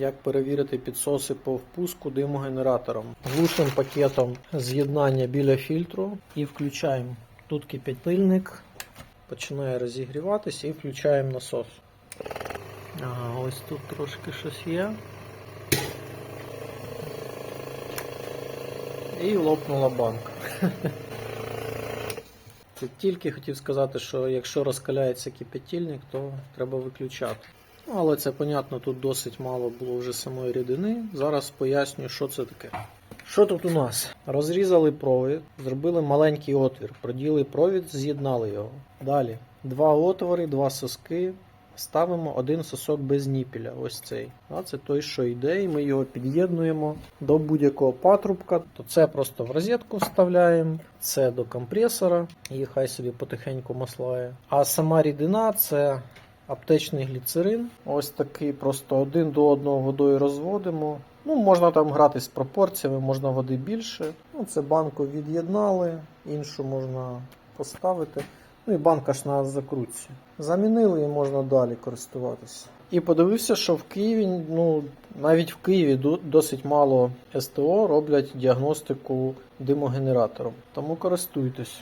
як перевірити підсоси по впуску димогенератором. Глушим пакетом з'єднання біля фільтру і включаємо. Тут кипятильник, починає розігріватися і включаємо насос. Ага, ось тут трошки щось є. І лопнула банка. Тільки хотів сказати, що якщо розкаляється кипятильник, то треба виключати. Але це понятно, тут досить мало було вже самої рідини. Зараз поясню, що це таке. Що тут у нас? Розрізали провід, зробили маленький отвір, проділи провід, з'єднали його. Далі два отвори, два соски. Ставимо один сосок без ніпіля, ось цей. А це той, що йде, і ми його під'єднуємо до будь-якого патрубка. То це просто в розетку вставляємо, це до компресора, і хай собі потихеньку маслає. А сама рідина це аптечний гліцерин. Ось такий просто один до одного водою розводимо. Ну, можна там грати з пропорціями, можна води більше. Ну, це банку від'єднали, іншу можна поставити. Ну і банка ж на закрутці. Замінили і можна далі користуватися. І подивився, що в Києві, ну навіть в Києві досить мало СТО роблять діагностику димогенератором. Тому користуйтесь.